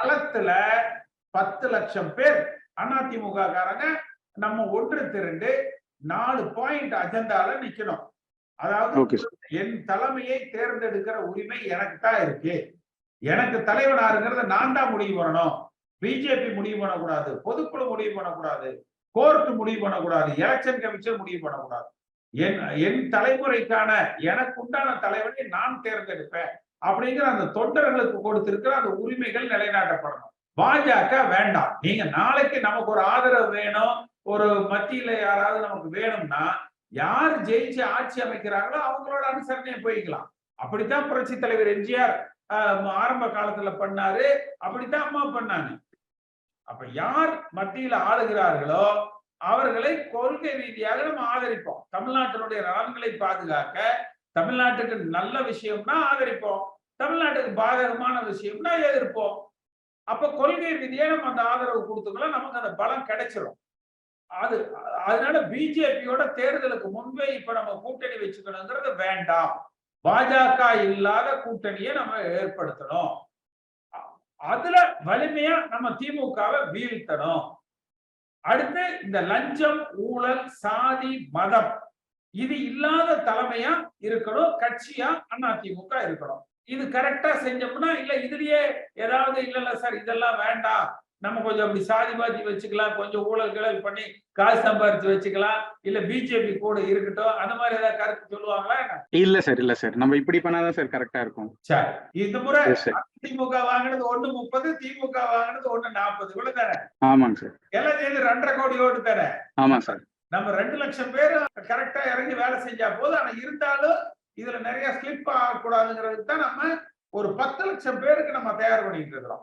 களத்துல பத்து லட்சம் பேர் அதிமுக காரங்க நம்ம ஒன்று திரண்டு நாலு பாயிண்ட் அஜெண்டால நிக்கணும். அதாவது என் தலைமையை தேர்ந்தெடுக்கிற உரிமை எனக்கு தான் இருக்கு. எனக்கு தலைவனாருங்கிறத நான் தான் முடிவு பண்ணணும். பிஜேபி முடிவு பண்ணக்கூடாது பொதுக்குழு முடிவு பண்ணக்கூடாது கோர்ட் முடிவு பண்ணக்கூடாது எலெக்ஷன் கமிஷன் முடிவு பண்ணக்கூடாது. என் என் தலைமுறைக்கான எனக்கு உண்டான தலைவனை நான் தேர்ந்தெடுப்பேன். அப்படிங்கிற அந்த தொண்டர்களுக்கு கொடுத்திருக்கிற அந்த உரிமைகள் நிலைநாட்டப்படணும். பாஜக வேண்டாம். நீங்க நாளைக்கு நமக்கு ஒரு ஆதரவு வேணும் ஒரு மத்தியில யாராவது நமக்கு வேணும்னா யார் ஜெயிச்சு ஆட்சி அமைக்கிறாங்களோ அவங்களோட அனுசரணையை போய்க்கலாம். அப்படித்தான் புரட்சி தலைவர் எம்ஜிஆர் ஆரம்ப காலத்துல பண்ணாரு. அப்படித்தான் அம்மா பண்ணாங்க. அப்ப யார் மத்தியில ஆளுகிறார்களோ அவர்களை கொள்கை ரீதியாக நம்ம ஆதரிப்போம். தமிழ்நாட்டினுடைய நலன்களை பாதுகாக்க தமிழ்நாட்டுக்கு நல்ல விஷயம்னா ஆதரிப்போம். தமிழ்நாட்டுக்கு பாதகமான விஷயம்னா எதிர்ப்போம். அப்ப கொள்கை ரீதியா நம்ம அந்த ஆதரவு கொடுத்துக்கலாம் நமக்கு அந்த பலம் கிடைச்சிடும் அது அதனால பிஜேபியோட தேர்தலுக்கு முன்பே இப்ப நம்ம கூட்டணி வச்சுக்கணுங்கிறது வேண்டாம். பாஜக இல்லாத கூட்டணியை நம்ம ஏற்படுத்தணும். அ- அதுல வலிமையா நம்ம திமுகவை வீழ்த்தணும். அடுத்து இந்த லஞ்சம் ஊழல் சாதி மதம். இது இல்லாத தலைமையா இருக்கணும் கட்சியா அதிமுக இருக்கணும். இது கரெக்டா செஞ்சோம்னா இல்ல இதுலயே ஏதாவது இல்ல இல்ல சார் இதெல்லாம் வேண்டாம். நம்ம கொஞ்சம் அப்படி சாதி பாதி வச்சுக்கலாம் கொஞ்சம் ஊழல் கிழல் பண்ணி காசு சம்பாரிச்சு வச்சுக்கலாம். இல்ல பிஜேபி கூட இருக்கட்டும் அந்த மாதிரி ஏதாவது கருத்து சொல்லுவாங்களா இல்ல சார் இல்ல சார் நம்ம இப்படி பண்ணாதான் சார் கரெக்டா இருக்கும். சரி. இந்த முறை. திமுக வாங்கினது ஒண்ணு முப்பது திமுக வாங்கினது ஒண்ணு நாற்பது இவ்வளவு தானே ஆமாங்க சார் எல்லாம் சேர்ந்து ரெண்டரை கோடி ஓட்டு தானே? ஆமா சார் நம்ம ரெண்டு லட்சம் பேர் கரெக்டா இறங்கி வேலை செஞ்சா போதும். ஆனா இருந்தாலும் இதுல நிறைய ஸ்லிப் ஆகக்கூடாதுங்கிறதுக்கு தான் நம்ம ஒரு பத்து லட்சம் பேருக்கு நம்ம தயார் பண்ணிட்டு இருக்கிறோம்.